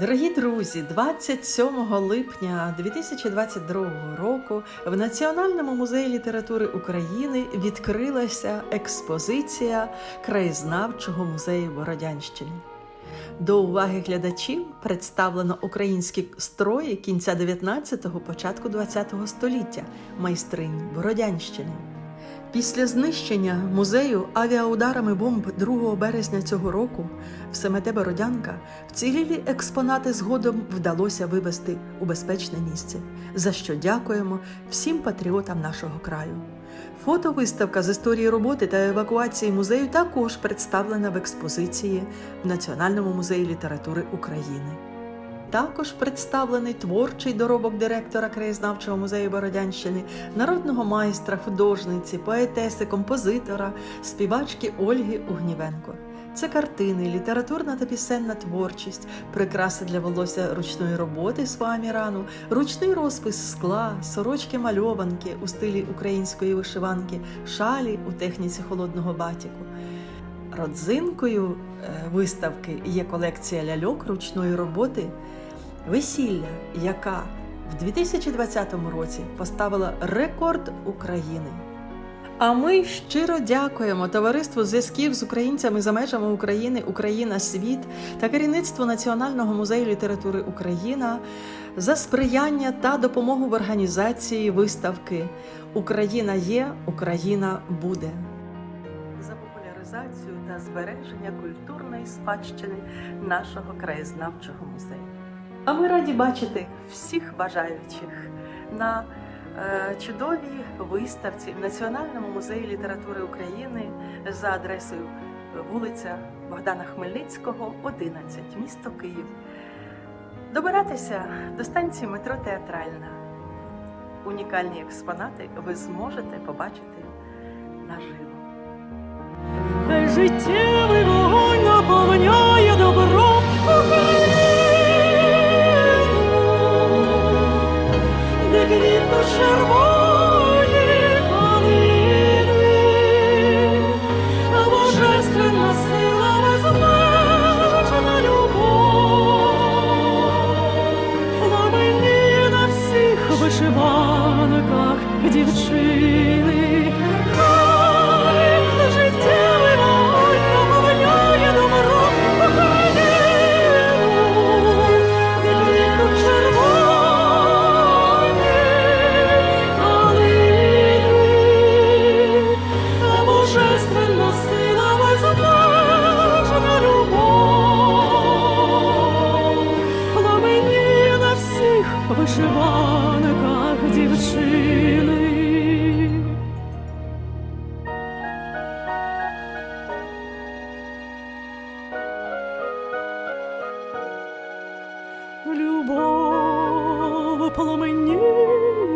Дорогі друзі, 27 липня 2022 року в Національному музеї літератури України відкрилася експозиція краєзнавчого музею Бородянщини. До уваги глядачів представлено українські строї кінця 19-го, початку 20-го століття майстринь Бородянщини. Після знищення музею авіаударами бомб 2 березня цього року в Семете Бородянка вцілілі експонати згодом вдалося вивезти у безпечне місце, за що дякуємо всім патріотам нашого краю. Фотовиставка з історії роботи та евакуації музею також представлена в експозиції в Національному музеї літератури України. Також представлений творчий доробок директора краєзнавчого музею Бородянщини, народного майстра, художниці, поетеси, композитора, співачки Ольги Угнівенко. Це картини, літературна та пісенна творчість, прикраси для волосся ручної роботи з фоамірану, ручний розпис скла, сорочки мальованки у стилі української вишиванки, шалі у техніці холодного батіку. Родзинкою е, виставки є колекція ляльок ручної роботи Весілля, яка в 2020 році поставила рекорд України. А ми щиро дякуємо товариству зв'язків з українцями за межами України Україна Світ та керівництву Національного музею літератури Україна за сприяння та допомогу в організації виставки Україна є, Україна буде за популяризацію та збереження культурної спадщини нашого краєзнавчого музею. А ми раді бачити всіх бажаючих на е, чудовій виставці в Національному музеї літератури України за адресою вулиця Богдана Хмельницького, 11, місто Київ. Добиратися до станції метро Театральна. Унікальні експонати ви зможете побачити наживо. Хай квітнуть Вишиванках дівчини. Любов пламеніє